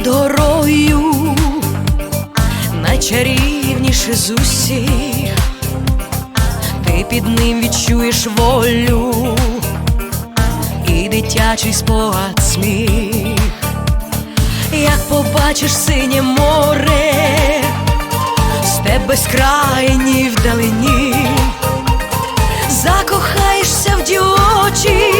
над горою, найчарівніше з усіх, ти під ним відчуєш волю і дитячий спогад сміх, як побачиш синє море, степ безкрайній вдалині, закохаєшся в дівочість